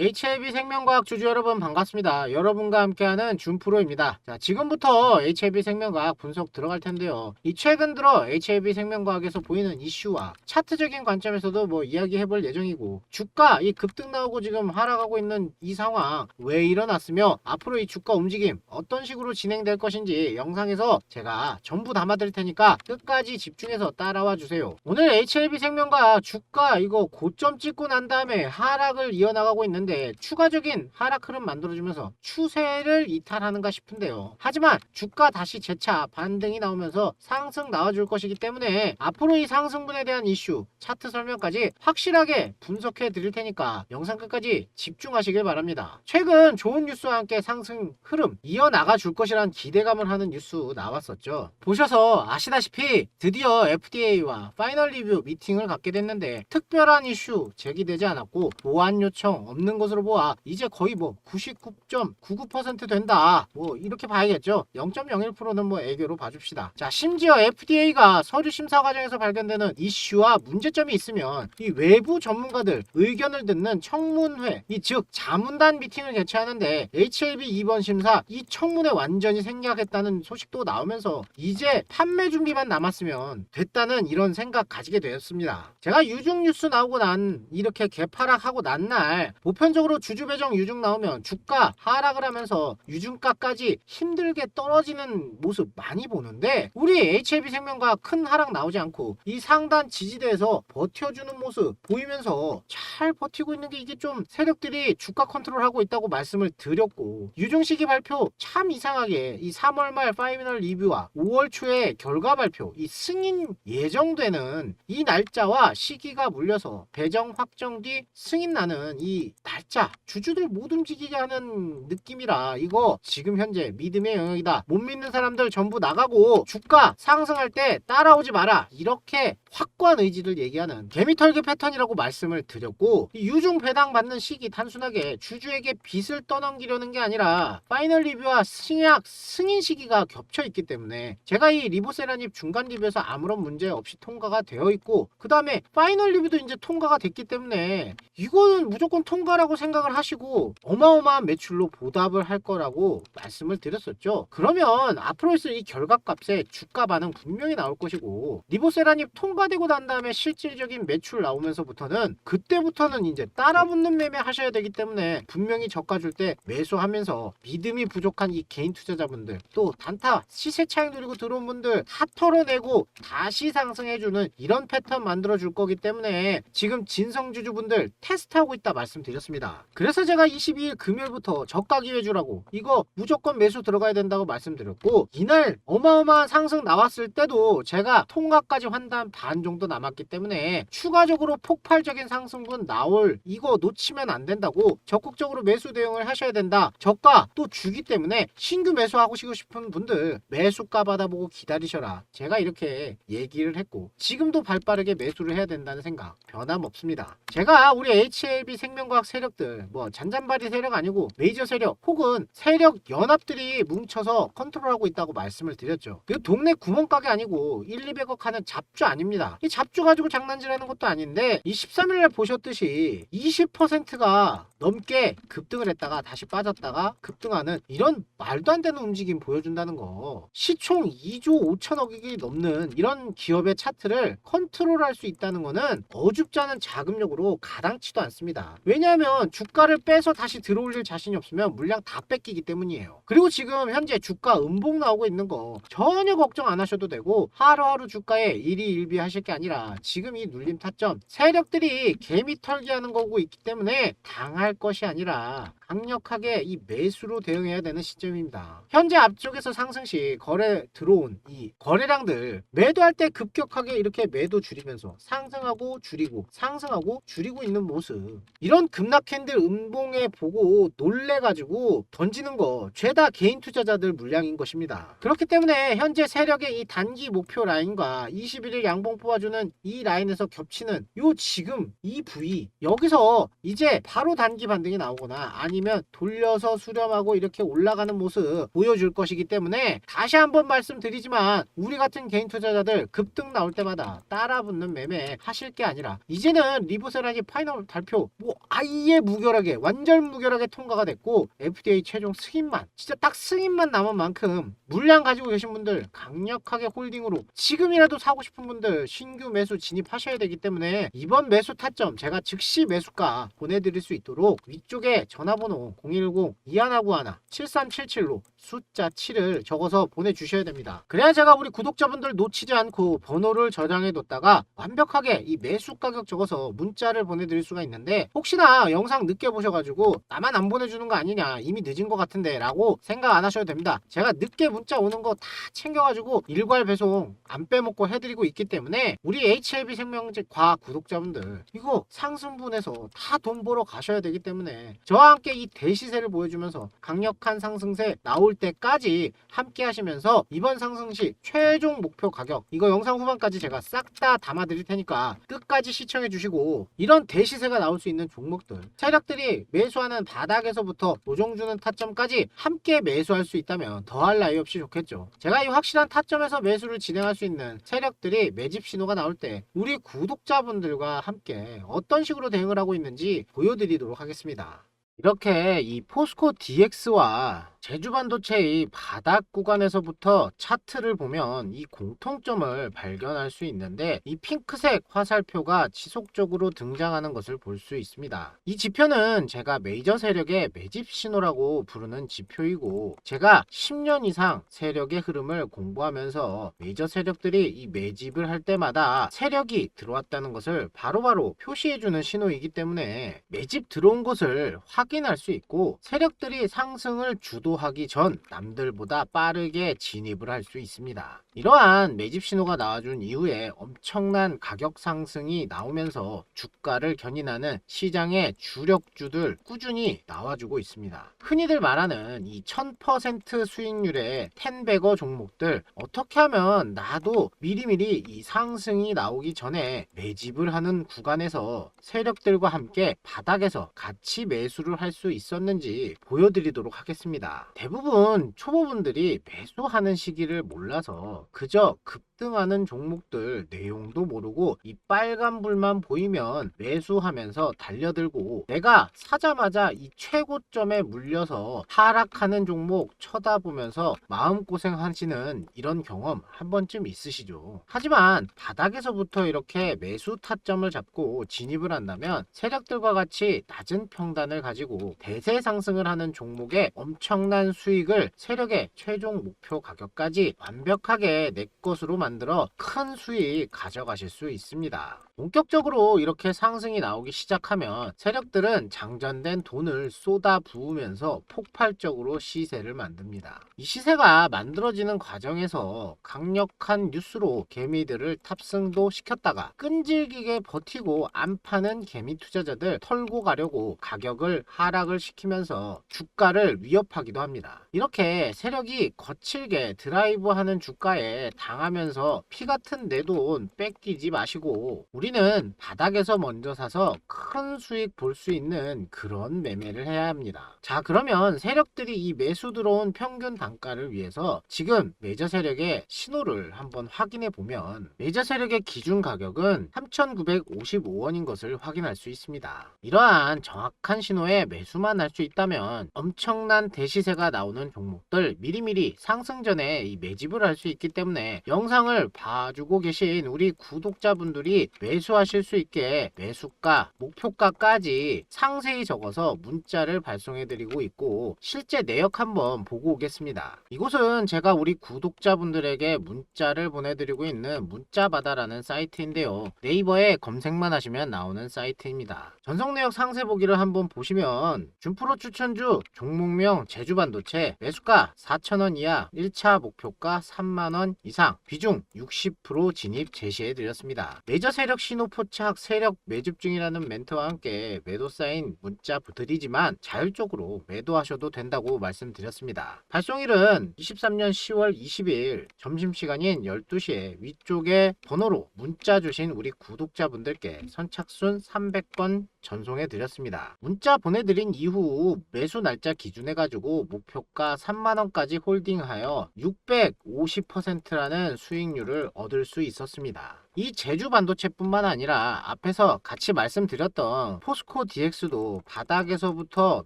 HLB 생명과학 주주 여러분 반갑습니다. 여러분과 함께하는 준프로입니다. 자, 지금부터 HLB 생명과학 분석 들어갈 텐데요. 이 최근 들어 HLB 생명과학에서 보이는 이슈와 차트적인 관점에서도 뭐 이야기해볼 예정이고 주가 이 급등 나오고 지금 하락하고 있는 이 상황 왜 일어났으며 앞으로 이 주가 움직임 어떤 식으로 진행될 것인지 영상에서 제가 전부 담아드릴 테니까 끝까지 집중해서 따라와 주세요. 오늘 HLB 생명과학 주가 이거 고점 찍고 난 다음에 하락을 이어나가고 있는 데 추가적인 하락 흐름 만들어주면서 추세를 이탈하는가 싶은데요. 하지만 주가 다시 재차 반등이 나오면서 상승 나와줄 것이기 때문에 앞으로 이 상승분에 대한 이슈, 차트 설명까지 확실하게 분석해 드릴 테니까 영상 끝까지 집중하시길 바랍니다. 최근 좋은 뉴스와 함께 상승 흐름 이어나가 줄 것이란 기대감을 하는 뉴스 나왔었죠. 보셔서 아시다시피 드디어 FDA와 파이널 리뷰 미팅을 갖게 됐는데 특별한 이슈 제기되지 않았고 보완 요청 없는 것으로 보아 이제 거의 뭐 99.99% 된다. 뭐 이렇게 봐야겠죠. 0.01%는 뭐 애교로 봐줍시다. 자 심지어 FDA가 서류 심사 과정에서 발견되는 이슈와 문제점이 있으면 이 외부 전문가들 의견을 듣는 청문회 이 즉 자문단 미팅을 개최하는데 HLB 2번 심사 이 청문회 완전히 생략했다는 소식도 나오면서 이제 판매 준비만 남았으면 됐다는 이런 생각 가지게 되었습니다. 제가 유중 뉴스 나오고 난 이렇게 개파락하고 난 날 보편 적으로 주주 배정 유중 나오면 주가 하락을 하면서 유중가까지 힘들게 떨어지는 모습 많이 보는데 우리 HLB 생명과 큰 하락 나오지 않고 이 상단 지지대에서 버텨주는 모습 보이면서 잘 버티고 있는 게 이게 좀 세력들이 주가 컨트롤하고 있다고 말씀을 드렸고 유중 시기 발표 참 이상하게 이 3월 말 파이널 리뷰와 5월 초에 결과 발표 이 승인 예정되는 이 날짜와 시기가 물려서 배정 확정 뒤 승인 나는 이 날짜 주주들 못 움직이게 하는 느낌이라 이거 지금 현재 믿음의 영역이다. 못 믿는 사람들 전부 나가고 주가 상승할 때 따라오지 마라. 이렇게 확고한 의지를 얘기하는 개미털기 패턴이라고 말씀을 드렸고 이 유중 배당 받는 시기 단순하게 주주에게 빚을 떠넘기려는 게 아니라 파이널 리뷰와 승약 승인 시기가 겹쳐 있기 때문에 제가 이 리보세라닙 중간 리뷰에서 아무런 문제 없이 통과가 되어 있고 그 다음에 파이널 리뷰도 이제 통과가 됐기 때문에 이거는 무조건 통과 라고 생각을 하시고 어마어마한 매출로 보답을 할 거라고 말씀을 드렸었죠. 그러면 앞으로 있을 이 결과값에 주가 반응 분명히 나올 것이고 리보세라닙 통과되고 난 다음에 실질적인 매출 나오면서부터는 그때부터는 이제 따라붙는 매매 하셔야 되기 때문에 분명히 저가 줄 때 매수하면서 믿음이 부족한 이 개인 투자자분들 또 단타 시세 차익 누리고 들어온 분들 다 털어내고 다시 상승해주는 이런 패턴 만들어 줄 거기 때문에 지금 진성주주분들 테스트하고 있다 말씀드렸습니다. 그래서 제가 22일 금요일부터 저가 기회 주라고 이거 무조건 매수 들어가야 된다고 말씀드렸고 이날 어마어마한 상승 나왔을 때도 제가 통과까지 환단 반 정도 남았기 때문에 추가적으로 폭발적인 상승분 나올 이거 놓치면 안 된다고 적극적으로 매수 대응을 하셔야 된다. 저가 또 주기 때문에 신규 매수하고 싶은 분들 매수가 받아보고 기다리셔라. 제가 이렇게 얘기를 했고 지금도 발빠르게 매수를 해야 된다는 생각 변함없습니다. 제가 우리 HLB 생명과학 세 력들 뭐 잔잔바리 세력 아니고 메이저 세력 혹은 세력 연합들이 뭉쳐서 컨트롤하고 있다고 말씀을 드렸죠. 그 동네 구멍가게 아니고 1, 200억 하는 잡주 아닙니다. 이 잡주 가지고 장난질하는 것도 아닌데 이 13일날 보셨듯이 20%가 넘게 급등을 했다가 다시 빠졌다가 급등하는 이런 말도 안 되는 움직임 보여준다는 거 시총 2조 5천억이 넘는 이런 기업의 차트를 컨트롤할 수 있다는 거는 어줍지 않은 자금력으로 가당치도 않습니다. 왜냐하면 주가를 빼서 다시 들어올릴 자신이 없으면 물량 다 뺏기기 때문이에요. 그리고 지금 현재 주가 음봉 나오고 있는 거 전혀 걱정 안 하셔도 되고 하루하루 주가에 일희일비 하실 게 아니라 지금 이 눌림 타점 세력들이 개미 털기 하는 거고 있기 때문에 당할 것이 아니라 강력하게 이 매수로 대응해야 되는 시점입니다. 현재 앞쪽에서 상승 시 거래 들어온 이 거래량들 매도할 때 급격하게 이렇게 매도 줄이면서 상승하고 줄이고 상승하고 줄이고 있는 모습 이런 급락 캔들 음봉에 보고 놀래가지고 던지는 거 죄다 개인 투자자들 물량인 것입니다. 그렇기 때문에 현재 세력의 이 단기 목표 라인과 21일 양봉 뽑아주는 이 라인에서 겹치는 요 지금 이 부위 여기서 이제 바로 단기 반등이 나오거나 아니면 아니면 돌려서 수렴하고 이렇게 올라가는 모습 보여줄 것이기 때문에 다시 한번 말씀드리지만 우리 같은 개인 투자자들 급등 나올 때마다 따라붙는 매매 하실 게 아니라 이제는 리보세라니 파이널 발표 뭐 아예 무결하게 완전 무결하게 통과가 됐고 FDA 최종 승인만 진짜 딱 승인만 남은 만큼 물량 가지고 계신 분들 강력하게 홀딩으로 지금이라도 사고 싶은 분들 신규 매수 진입하셔야 되기 때문에 이번 매수 타점 제가 즉시 매수가 보내드릴 수 있도록 위쪽에 전화번호 010 2191 7377로 숫자 7을 적어서 보내주셔야 됩니다. 그래야 제가 우리 구독자분들 놓치지 않고 번호를 저장해 뒀다가 완벽하게 이 매수 가격 적어서 문자를 보내드릴 수가 있는데 혹시나 영상 늦게 보셔가지고 나만 안 보내주는 거 아니냐 이미 늦은 것 같은데 라고 생각 안 하셔도 됩니다. 제가 늦게 문자 오는 거 다 챙겨가지고 일괄 배송 안 빼먹고 해드리고 있기 때문에 우리 HLB 생명제 과 구독자분들 이거 상승분에서 다 돈 벌어 가셔야 되기 때문에 저와 함께 이 대시세를 보여주면서 강력한 상승세 나올 때까지 함께 하시면서 이번 상승 시 최종 목표 가격 이거 영상 후반까지 제가 싹 다 담아 드릴 테니까 끝까지 시청해 주시고 이런 대시세가 나올 수 있는 종목들 세력들이 매수하는 바닥에서부터 조정주는 타점까지 함께 매수할 수 있다면 더할 나위 없이 좋겠죠. 제가 이 확실한 타점에서 매수를 진행할 수 있는 세력들이 매집 신호가 나올 때 우리 구독자분들과 함께 어떤 식으로 대응을 하고 있는지 보여드리도록 하겠습니다 이렇게 이 포스코 DX와 제주 반도체의 바닥 구간에서부터 차트를 보면 이 공통점을 발견할 수 있는데 이 핑크색 화살표가 지속적으로 등장하는 것을 볼 수 있습니다. 이 지표는 제가 메이저 세력의 매집 신호라고 부르는 지표이고 제가 10년 이상 세력의 흐름을 공부하면서 메이저 세력들이 이 매집을 할 때마다 세력이 들어왔다는 것을 바로바로 표시해주는 신호이기 때문에 매집 들어온 것을 확인할 수 있고 세력들이 상승을 주도 하기 전 남들보다 빠르게 진입을 할 수 있습니다. 이러한 매집 신호가 나와준 이후에 엄청난 가격 상승이 나오면서 주가를 견인하는 시장의 주력주들 꾸준히 나와주고 있습니다. 흔히들 말하는 이 1000% 수익률의 텐베거 종목들 어떻게 하면 나도 미리미리 이 상승이 나오기 전에 매집을 하는 구간에서 세력들과 함께 바닥에서 같이 매수를 할 수 있었는지 보여드리도록 하겠습니다. 대부분 초보분들이 매수하는 시기를 몰라서 그저 급등하는 종목들 내용도 모르고 이 빨간 불만 보이면 매수하면서 달려들고 내가 사자마자 이 최고점에 물려서 하락하는 종목 쳐다보면서 마음고생 하시는 이런 경험 한 번쯤 있으시죠. 하지만 바닥에서부터 이렇게 매수 타점을 잡고 진입을 한다면 세력들과 같이 낮은 평단을 가지고 대세 상승을 하는 종목에 엄청난 수익을 세력의 최종 목표 가격까지 완벽하게 내 것으로 만들어 큰 수익 가져가실 수 있습니다. 본격적으로 이렇게 상승이 나오기 시작하면 세력들은 장전된 돈을 쏟아 부으면서 폭발적으로 시세를 만듭니다. 이 시세가 만들어지는 과정에서 강력한 뉴스로 개미들을 탑승도 시켰다가 끈질기게 버티고 안 파는 개미 투자자들 털고 가려고 가격을 하락을 시키면서 주가를 위협하기도 합니다. 이렇게 세력이 거칠게 드라이브하는 주가에 당하면서 피 같은 내 돈 뺏기지 마시고 우리 는 바닥에서 먼저 사서 큰 수익 볼 수 있는 그런 매매를 해야 합니다. 자 그러면 세력들이 이 매수 들어온 평균 단가를 위해서 지금 메저 세력의 신호를 한번 확인해 보면 메저 세력의 기준 가격은 3,955원인 것을 확인할 수 있습니다. 이러한 정확한 신호에 매수만 할 수 있다면 엄청난 대시세가 나오는 종목들 미리미리 상승 전에 이 매집을 할 수 있기 때문에 영상을 봐주고 계신 우리 구독자분들이 매 수하실 수 있게 매수가, 목표가까지 상세히 적어서 문자를 발송해 드리고 있고 실제 내역 한번 보고 오겠습니다. 이곳은 제가 우리 구독자분들에게 문자를 보내드리고 있는 문자바다라는 사이트인데요. 네이버에 검색만 하시면 나오는 사이트입니다. 전송 내역 상세 보기를 한번 보시면 준프로 추천주 종목명 제주반도체 매수가 4,000원 이하 1차 목표가 3만원 이상 비중 60% 진입 제시해 드렸습니다. 메이저 세력 신호 포착 세력 매집 중이라는 멘트와 함께 매도 사인 문자 드리지만 자율적으로 매도하셔도 된다고 말씀드렸습니다. 발송일은 23년 10월 20일 점심시간인 12시에 위쪽에 번호로 문자 주신 우리 구독자분들께 선착순 300건 전송해 드렸습니다. 문자 보내드린 이후 매수 날짜 기준해 가지고 목표가 3만원까지 홀딩하여 650%라는 수익률을 얻을 수 있었습니다. 이 제주 반도체뿐만 아니라 앞에서 같이 말씀드렸던 포스코 DX도 바닥에서부터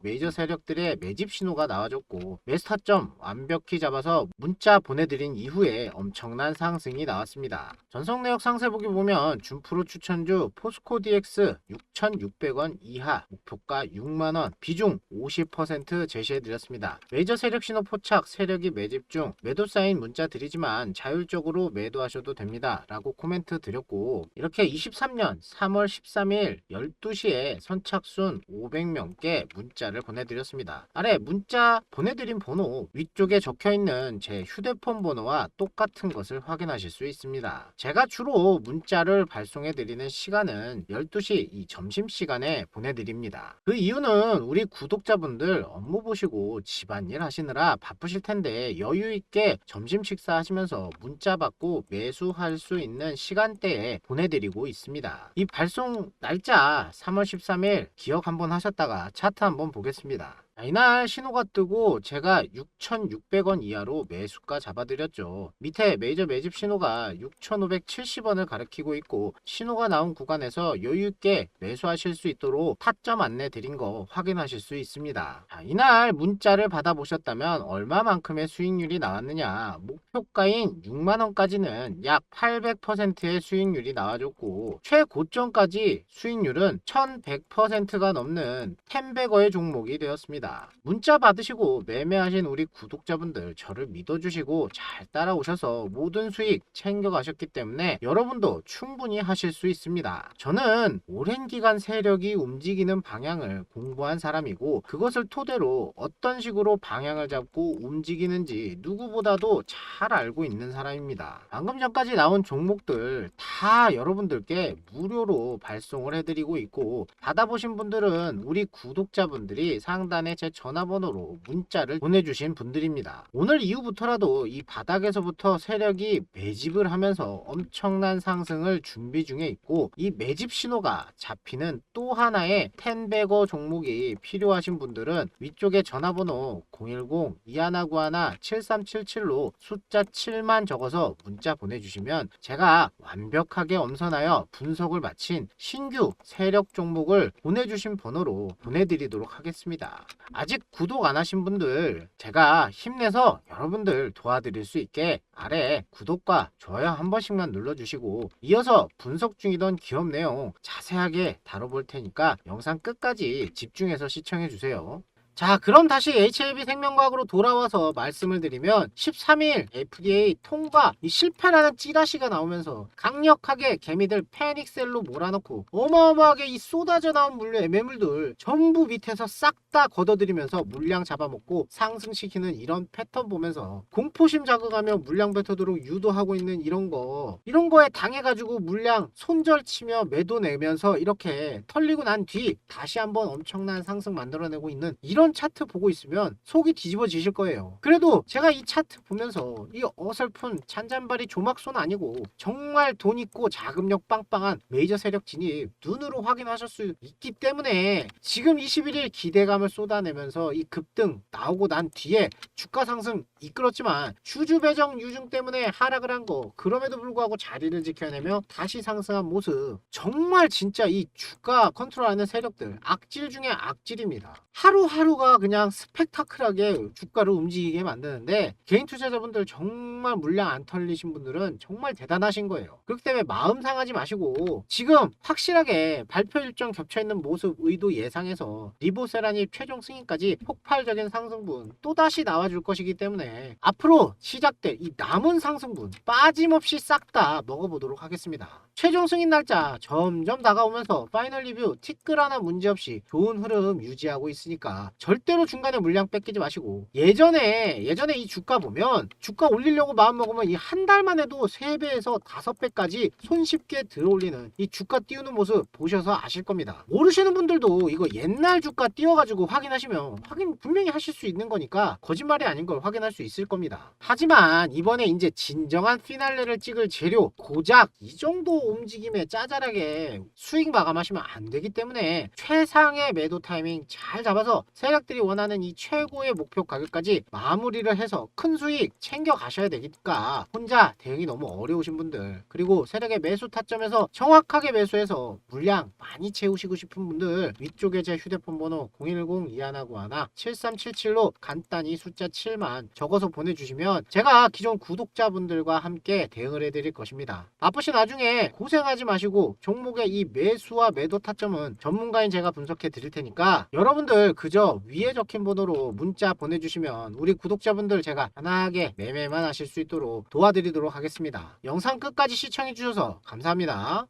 메이저 세력들의 매집 신호가 나와줬고 매스타점 완벽히 잡아서 문자 보내드린 이후에 엄청난 상승이 나왔습니다. 전성 내역 상세 보기 보면 준프로 추천주 포스코 DX 6,600원 이하 목표가 6만원 비중 50% 제시해드렸습니다. 메이저 세력 신호 포착 세력이 매집 중 매도 사인 문자 드리지만 자율적으로 매도하셔도 됩니다. 라고 코멘트 드렸고 이렇게 23년 3월 13일 12시에 선착순 500명께 문자를 보내드렸습니다. 아래 문자 보내드린 번호 위쪽에 적혀있는 제 휴대폰 번호와 똑같은 것을 확인하실 수 있습니다. 제가 주로 문자를 발송해드리는 시간은 12시 이 점심시간 에 보내드립니다. 그 이유는 우리 구독자분들 업무 보시고 집안일 하시느라 바쁘실 텐데 여유있게 점심 식사하시면서 문자 받고 매수할 수 있는 시간대에 보내드리고 있습니다. 이 발송 날짜 3월 13일 기억 한번 하셨다가 차트 한번 보겠습니다. 자, 이날 신호가 뜨고 제가 6,600원 이하로 매수가 잡아드렸죠. 밑에 메이저 매집 신호가 6,570원을 가리키고 있고 신호가 나온 구간에서 여유있게 매수하실 수 있도록 타점 안내 드린 거 확인하실 수 있습니다. 자, 이날 문자를 받아보셨다면 얼마만큼의 수익률이 나왔느냐 목표가인 6만원까지는 약 800%의 수익률이 나와줬고 최고점까지 수익률은 1100%가 넘는 텐베거의 종목이 되었습니다. 문자 받으시고 매매하신 우리 구독자분들 저를 믿어주시고 잘 따라오셔서 모든 수익 챙겨가셨기 때문에 여러분도 충분히 하실 수 있습니다. 저는 오랜 기간 세력이 움직이는 방향을 공부한 사람이고 그것을 토대로 어떤 식으로 방향을 잡고 움직이는지 누구보다도 잘 알고 있는 사람입니다. 방금 전까지 나온 종목들 다 여러분들께 무료로 발송을 해드리고 있고 받아보신 분들은 우리 구독자분들이 상단에 제 전화번호로 문자를 보내주신 분들입니다. 오늘 이후부터라도 이 바닥에서부터 세력이 매집을 하면서 엄청난 상승을 준비 중에 있고 이 매집 신호가 잡히는 또 하나의 텐베거 종목이 필요하신 분들은 위쪽에 전화번호 010-2191-7377로 숫자 7만 적어서 문자 보내주시면 제가 완벽하게 엄선하여 분석을 마친 신규 세력 종목을 보내주신 번호로 보내드리도록 하겠습니다. 아직 구독 안 하신 분들 제가 힘내서 여러분들 도와드릴 수 있게 아래 구독과 좋아요 한 번씩만 눌러주시고 이어서 분석 중이던 기업 내용 자세하게 다뤄볼 테니까 영상 끝까지 집중해서 시청해주세요. 자, 그럼 다시 HLB 생명과학으로 돌아와서 말씀을 드리면 13일 FDA 통과 이 실패라는 찌라시가 나오면서 강력하게 개미들 패닉셀로 몰아넣고 어마어마하게 이 쏟아져 나온 물류 매물들 전부 밑에서 싹 다 걷어들이면서 물량 잡아먹고 상승시키는 이런 패턴 보면서 공포심 자극하며 물량 뱉어도록 유도하고 있는 이런 거 이런 거에 당해가지고 물량 손절치며 매도 내면서 이렇게 털리고 난 뒤 다시 한번 엄청난 상승 만들어내고 있는 이런 차트 보고 있으면 속이 뒤집어지실 거예요. 그래도 제가 이 차트 보면서 이 어설픈 찬잔바리 조막손 아니고 정말 돈 있고 자금력 빵빵한 메이저 세력 진입 눈으로 확인하실 수 있기 때문에 지금 21일 기대감을 쏟아내면서 이 급등 나오고 난 뒤에 주가 상승 이끌었지만 주주 배정 유증 때문에 하락을 한 거 그럼에도 불구하고 자리를 지켜내며 다시 상승한 모습 정말 진짜 이 주가 컨트롤하는 세력들 악질 중에 악질입니다. 하루하루가 그냥 스펙타클하게 주가를 움직이게 만드는데 개인 투자자분들 정말 물량 안 털리신 분들은 정말 대단하신 거예요. 그렇기 때문에 마음 상하지 마시고 지금 확실하게 발표 일정 겹쳐 있는 모습 의도 예상해서 리보세라니 최종 승인까지 폭발적인 상승분 또다시 나와줄 것이기 때문에 앞으로 시작될 이 남은 상승분 빠짐없이 싹 다 먹어보도록 하겠습니다. 최종 승인 날짜 점점 다가오면서 파이널 리뷰 티끌 하나 문제없이 좋은 흐름 유지하고 있으니까 절대로 중간에 물량 뺏기지 마시고 예전에 예전에 이 주가 보면 주가 올리려고 마음 먹으면 이 한 달만 해도 3배에서 5배까지 손쉽게 들어올리는 이 주가 띄우는 모습 보셔서 아실 겁니다. 모르시는 분들도 이거 옛날 주가 띄워가지고 확인하시면 확인 분명히 하실 수 있는 거니까 거짓말이 아닌 걸 확인할 수 있을 겁니다. 하지만 이번에 이제 진정한 피날레를 찍을 재료 고작 이 정도 움직임에 짜잘하게 수익 마감하시면 안 되기 때문에 최상의 매도 타이밍 잘 잡아서 세력들이 원하는 이 최고의 목표 가격까지 마무리를 해서 큰 수익 챙겨 가셔야 되니까 혼자 대응이 너무 어려우신 분들 그리고 세력의 매수 타점에서 정확하게 매수해서 물량 많이 채우시고 싶은 분들 위쪽에 제 휴대폰 번호 010-2191-7377로 간단히 숫자 7만 적어서 보내주시면 제가 기존 구독자분들과 함께 대응을 해드릴 것입니다. 바쁘신 와중에 고생하지 마시고 종목의 이 매수와 매도 타점은 전문가인 제가 분석해 드릴 테니까 여러분들 그저 위에 적힌 번호로 문자 보내주시면 우리 구독자분들 제가 편하게 매매만 하실 수 있도록 도와드리도록 하겠습니다. 영상 끝까지 시청해 주셔서 감사합니다.